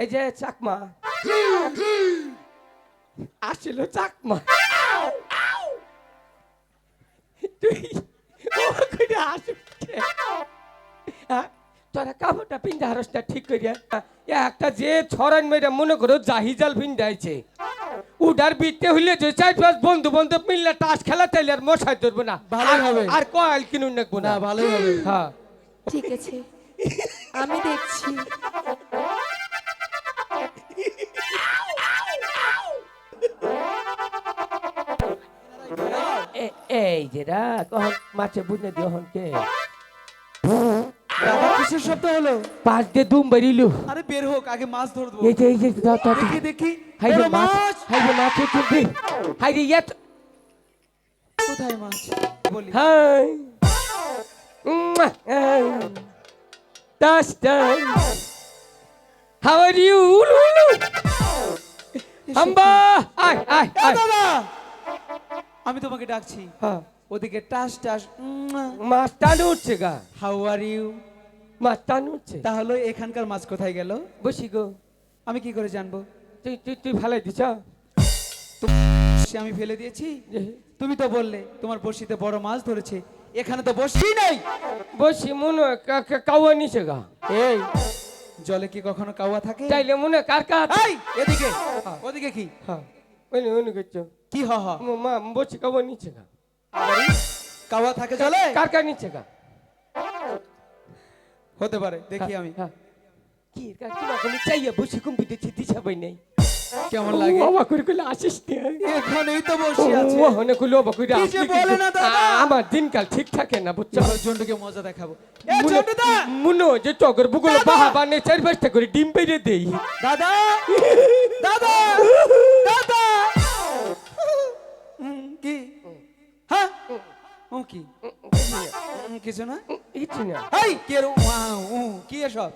এই যে চাকমা। আসছিল চাকমা। তুই হ্যাঁ? তোরা কাপড়টা পিন্ধা হারসটা ঠিক করিয়া হ্যাঁ? একটা যে ছড়ান মেরে মনে করো জাহিজাল পিন্ধাইছে উডার বিটতে হইলে যে চার পাঁচ বন্ধু বান্ধব মিললে তাস খেলা চাইলে আর মশাই ধরবো না। ভালোই আর- হবে। আর কয়েল কিনুন নাকবো না ভালোই হবে। হ্যাঁ। ঠিক আছে। আমি দেখছি। এই যে রা কখন মাছে বুঝে দিও হনকে। কিসের শব্দ হলো? পাঁচ দিয়ে দুম বেরিলু। আরে বের হোক আগে মাছ ধরবো এই যে এই যে দাও, দাও, দাও। দেখি দেখি। হাই রে মাছ হাই রে মাছ চলবে হাই রে ইয়ে কোথায় মাছ? বলি। Hi. are you? Ulu, ulu. Hamba! আয় আয় আয়। দাদা! আমি তোমাকে ডাকছি। হ্যাঁ। ওদিকে টাস টাস মাছ টানো উঠছে গা। হাউ আর ইউ মাছ টানো উঠছে। তাহলে এখানকার মাছ কোথায় গেল? বসি গো। আমি কি করে জানব? তুই তুই তুই ভালাই দিছ? আমি ফেলে দিয়েছি? তুমি তো বললে তোমার বড়শিতে বড় মাছ ধরেছে। এখানে তো বসি নাই। বসি মনে কাওয়া নিছে গা। এই জলে কি কখনো কাওয়া থাকে? তাইলে মনে কার কার এই এদিকে। ওদিকে কি? হ্যাঁ। ওই ওই করছ। কি হ হ? মা বসি কাওয়া নিচ্ছে গা। কাওয়া থাকে জলে? কার কার নিচ্ছে গা? হতে পারে দেখি আমি। হ্যাঁ। কি কার কি রকম চাইয়া বসি কম্পিউটার নাই। কেমন লাগে? বাবা করে কইলে আসিস এখানেই তো বসে আছে। কইলে বাবা কইলে কি যে বলে না দাদা? আমার দিনকাল ঠিক থাকে না বুঝছ? চলো জন্টুকে মজা দেখাবো। এ মুনো যে টগর বুগুলো! বাহা বানে চার পাঁচটা করে ডিম পেরে দেই। দাদা! দাদা! কি কিছু না কিছু না এই কে রো কি এসব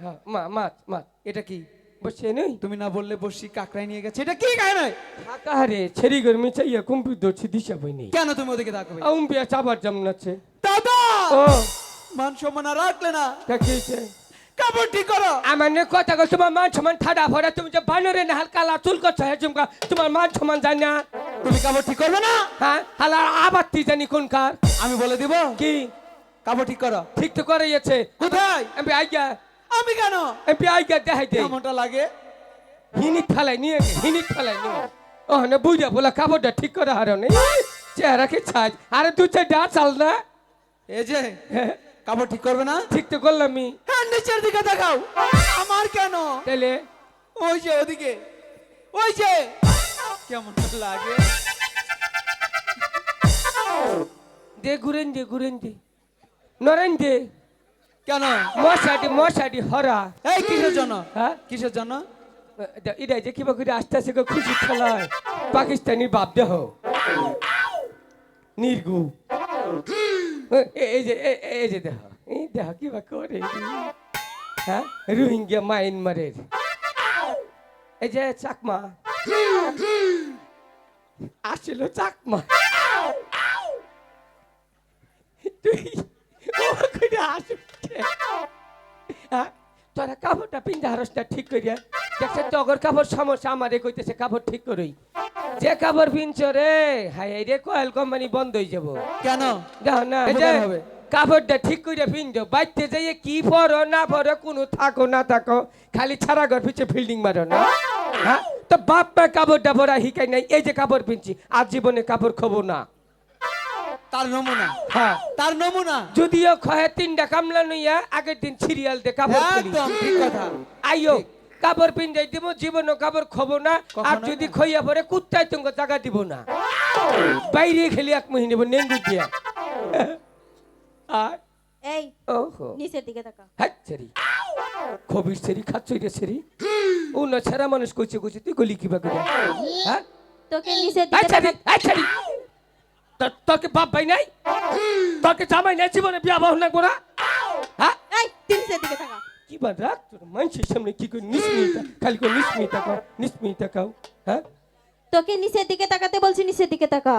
হ্যাঁ মা মাছ মাছ এটা কি বসে নেই তুমি না বললে বসি কাকড়াই নিয়ে গেছে এটা কি গায় নয় থাকা হারে ছেড়ি গরমে চাইয়া কুম্পি ছি দিশা বই নেই কেন তুমি ওদিকে তাকাবে আউম বিয়া চাবার যেমন আছে দাদা ও মান সম্মান রাখলে না তা কি ঠিক করো। আমার কথা কো তোমার মান সমান ঠাডা ভরা তুমি যে বানরে না হালকা লাতুল করছ হ্যাঁ চুমকা তোমার মান সমান জানি না। তুমি কাপড় ঠিক করবে না? হ্যাঁ হালা আবার তুই জানি কোন কার। আমি বলে দিব? কি? কাপড় ঠিক করো। ঠিক তো করে গেছে কোথায়? আমি আইগা। আমি কেন? আমি আইগা দেখাই দে কেমনটা লাগে? হিনিট ফেলাই নিয়ে গে হিনিট ফেলাই নিয়ে। ও না বুঝা বলা কাপড়টা ঠিক করে হারো নেই চেহারাকে ছাজ আরে দু চারটা চাল না। এই যে হ্যাঁ, কাপড় ঠিক করবে না? ঠিক তো করলাম আমি হ্যাঁ নিচের দিকে দেখাও। আমার কেন? তাহলে? ওই যে ওদিকে। ওই যে। কেমন লাগে? দে ঘুরেন দে ঘুরেন দে। নরেন দে। কেন? মশাটি মশাটি হরা। এই কিসের জন্য? হ্যাঁ? কিসের জন্য? এটা যে কিবা করে আস্তে আস্তে খুশি খেলায় পাকিস্তানি বাপ দেহ। নির্গু। এই যে এই যে দেহ। এই দেহ কিবা করে। হ্যাঁ? রোহিঙ্গা মায়ানমারের এই যে চাকমা। আসছিল চাকমা। তুই করে হ্যাঁ? তোরা কাপড়টা পিন্ধা হারসটা ঠিক করিয়া। দেখছে তগর কাপড় সমস্যা আমারে কইতেছে কাপড় ঠিক করই। যে কাপড় পিনছ রে হাই রে কয়েল কোম্পানি বন্ধ হয়ে যাব। কেন? দেখো না হবে। কাপড়টা ঠিক করে পিনছো বাইতে যাইয়ে কি পরো না পরো কোনো থাকো না থাকো খালি ছাড়া ঘর পিছে ফিল্ডিং মারো না। হ্যাঁ? তো বাপ মা কাপড়টা পরা হিকাই নাই এই যে কাপড় পিনছি আর জীবনে কাপড় খবো না। তার নমুনা? হ্যাঁ। তার নমুনা? যদিও খয়ে তিনটা কামলা নইয়া আগের দিন সিরিয়াল দে কাপড় একদম ঠিক কথা। আইও কাপড় পিন্ধাই দিব জীবনও কাপড় খবো না আর যদি। খইয়া পরে কুত্তায় তুমি জায়গা দিব না। বাইরে খেলি এক মহিনে নেন্দু দিয়া। আর এই ওহো। নিচের দিকে তাকা হ্যাঁ সেরি খবির সেরি খাচ্ছই রে সেরি ও না ছেড়া মানুষ কইছে কইছে তুই গলি কিবা করে। হ্যাঁ? তোকে নিচের দিকে ছেড়ি তাকা ছেড়ি। তোকে বাপ ভাই নাই? তোকে জামাই নাই জীবনে বিয়া বাহ না? করা হ্যাঁ? এই তুই নিচের দিকে তাকা কি বা রাখ তোর মানুষের সামনে কি করে নিসমিতা খালি করে নিসমিতা কাও নিসমিতা কাও হ্যাঁ? তোকে নিচের দিকে তাকাতে বলছি নিচের দিকে তাকা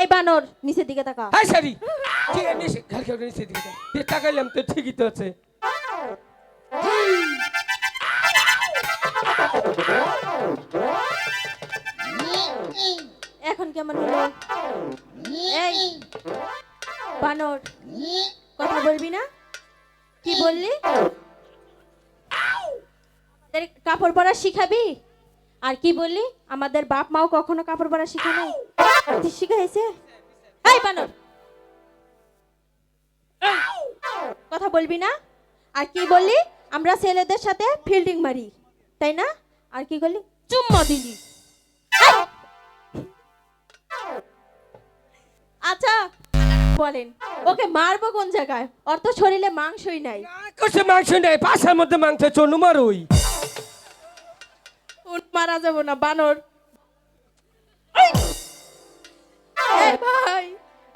এই বানর নিচের দিকে তাকা। হাই সারি ঠিক আছে নিচে ঘাল খেয়ে নিচের দিকে তাকা দিয়ে তাকাইলাম তো ঠিকই তো আছে। এখন কেমন হলো? এই বানর কথা বলবি না? কি বললি? কাপড় পরা শিখাবি? আর কি বললি? আমাদের বাপ মাও কখনো কাপড় পরা শিখায় শিখাইছে এই বানর কথা বলবি না আর কি বললি আমরা ছেলেদের সাথে ফিল্ডিং মারি তাই না আর কি করলি চুম্মা দিলি আচ্ছা বলেন ওকে মারবো কোন জায়গায় ওর তো শরীরে মাংসই নাই কষে মাংস নেই পাশার মধ্যে মাংস চনু মারুই মারা যাব না বানর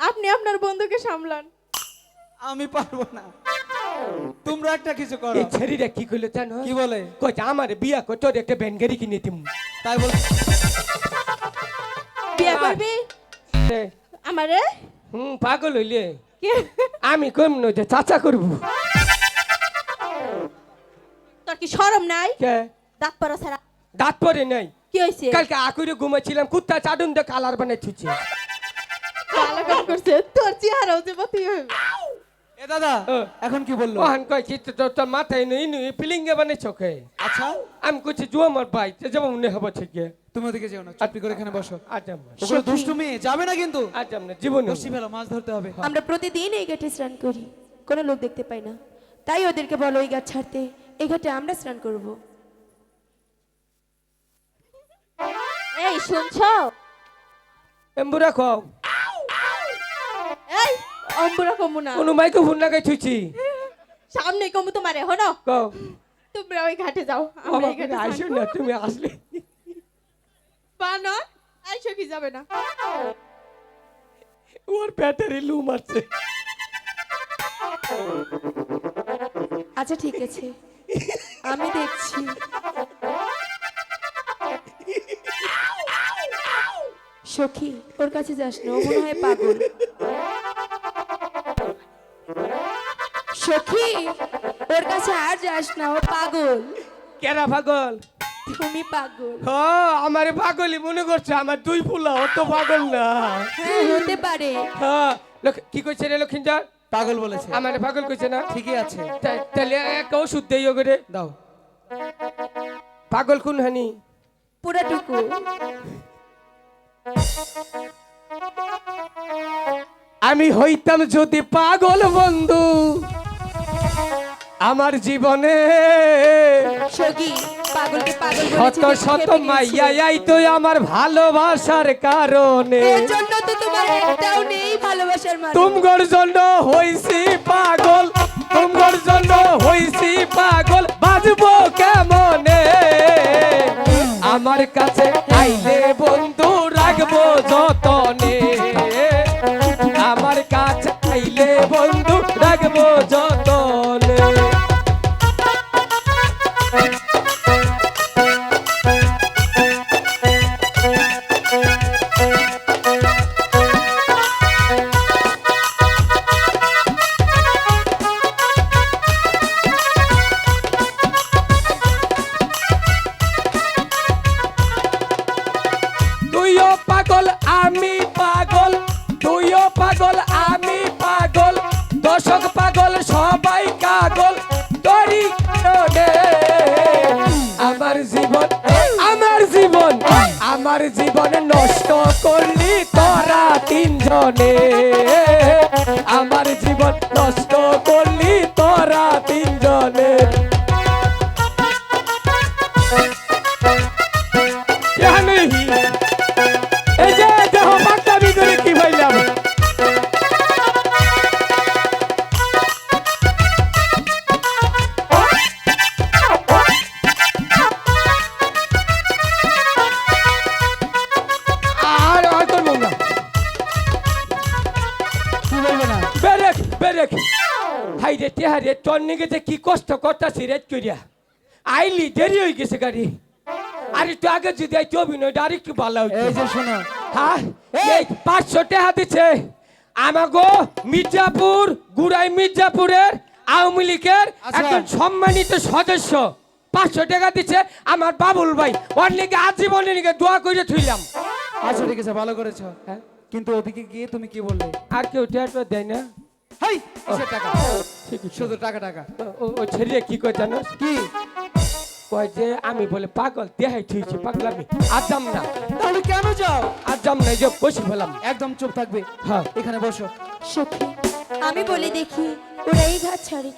আপনি আপনার বন্ধুকে সামলান। আমি পারব না। তোমরা একটা কিছু করো। এই ছেড়িটা কি করল জানো? কি বলে? কইছে আমার বিয়া কর তোর একটা ব্যানগাড়ি কিনে দিম। তাই বল। বিয়ে করবি? আমারে? হুম পাগল হইলে। কি? আমি কম নই যে চাচা করব। তোর কি শরম নাই? কে? দাঁত পরা ছাড়া। দাঁত পরে নাই। কি হয়েছে কালকে আকুরে ঘুমাচ্ছিলাম কুত্তা চাডুন দিয়ে কালার বানাই থুচ্ছে করছে। তোর চেহারাও যে বাতি হবে এ দাদা এখন কি বলল? ওহান কয় কি তো তোর মাথায় নেই নুই ফিলিংয়ে বানাই চোখে। আচ্ছা। আমি কইছি জু আমার ভাই তো যাব মনে হব থেকে তুমি ওদিকে যেও না চুপটি করে এখানে বসো। আজ আমরা ওগুলো দুষ্টু মেয়ে যাবে না কিন্তু। জীবনে বসি ফেলো মাছ ধরতে হবে। আমরা প্রতিদিন এই ঘাটে স্নান করি কোনো লোক দেখতে পাই না। তাই ওদেরকে বলো এই ঘাট ছাড়তে এই ঘাটে আমরা স্নান করব। এই শুনছো? এম্বুরা খাও অম্বুরা কমু না। কোনো মাইকে ফোন লাগাই থুইছি। সামনে কমু তোমারে হনো? কও। তোমরা ওই ঘাটে যাও আমরা বাবা এই ঘাটে আইসো না তুমি আসলে। বানর আইসো কি যাবে না? ওর ব্যাটারি লু মারছে। আচ্ছা ঠিক আছে। আমি দেখছি। সখী ওর কাছে যাস না ও মনে হয় পাগল। সখী ওর কাছে আর যাস না ও পাগল। কেরা পাগল? তুমি পাগল। হ আমার পাগলই মনে করছে আমার দুই ফুলা অত পাগল না। হ্যাঁ হতে পারে। হ্যাঁ লক্ষ- কি কইছে রে লক্ষিন্দর? পাগল বলেছে। আমার পাগল কইছে না? ঠিকই আছে। তা- তাহলে একটা ওষুধ দেই ওগরে দাও। পাগল কোন হানি। পুরাটুকু আমি হইতাম যদি পাগল বন্ধু। আমার জীবনে। শত শত খেপে মাইয়া গেছো। আই তো আমার ভালোবাসার কারণে। মানুষ তুমগর জন্য হইছি পাগল তুমগর জন্য হইছি পাগল বাজবো কেমনে? আমার কাছে আইলে তুইও পাগল, আমি পাগল। তুইও পাগল, আমি পাগল। দর্শক পাগল, সবাই কাগল। আমার জীবন আমার জীবন আমার জীবন নষ্ট করলি তোরা তিনজনে। আমার জীবন নষ্ট তোর কি কষ্ট করতাছি রেট করিয়া আইলি দেরি হয়ে গেছে গাড়ি। আর একটু আগে যদি আইতে অভিনয় ডাইরেক্ট ভালো এই যে শোনো। হ্যাঁ এই! পাঁচশো টাকা দিচ্ছে আমাগো মির্জাপুর গুড়াই মির্জাপুরের আওয়ামী লীগের আচ্ছা। একজন সম্মানিত সদস্য পাঁচশো টাকা দিচ্ছে আমার বাবুল ভাই। ওর লিগে আজীবনের লিগে দোয়া করে থুইলাম। আচ্ছা ঠিক আছে ভালো করেছ। হ্যাঁ? কিন্তু ওদিকে গিয়ে তুমি কি বললে? আর কেউ টেয়ারটা দেয় না। হাই কিসের টাকা? ঠিক আছে। শুধু টাকা টাকা। ও- কি কয় জানো? কি? কয় যে আমি বলে পাগল দেহাই ঠিক পাগলামি। আর যাম না। তাহলে কেন যাও? আর যাম না যে বসে ফেলাম। একদম চুপ থাকবে। হ্যাঁ। এখানে বসো। সখী আমি বলি দেখি ওরা এই ঘাট ছাড়ে।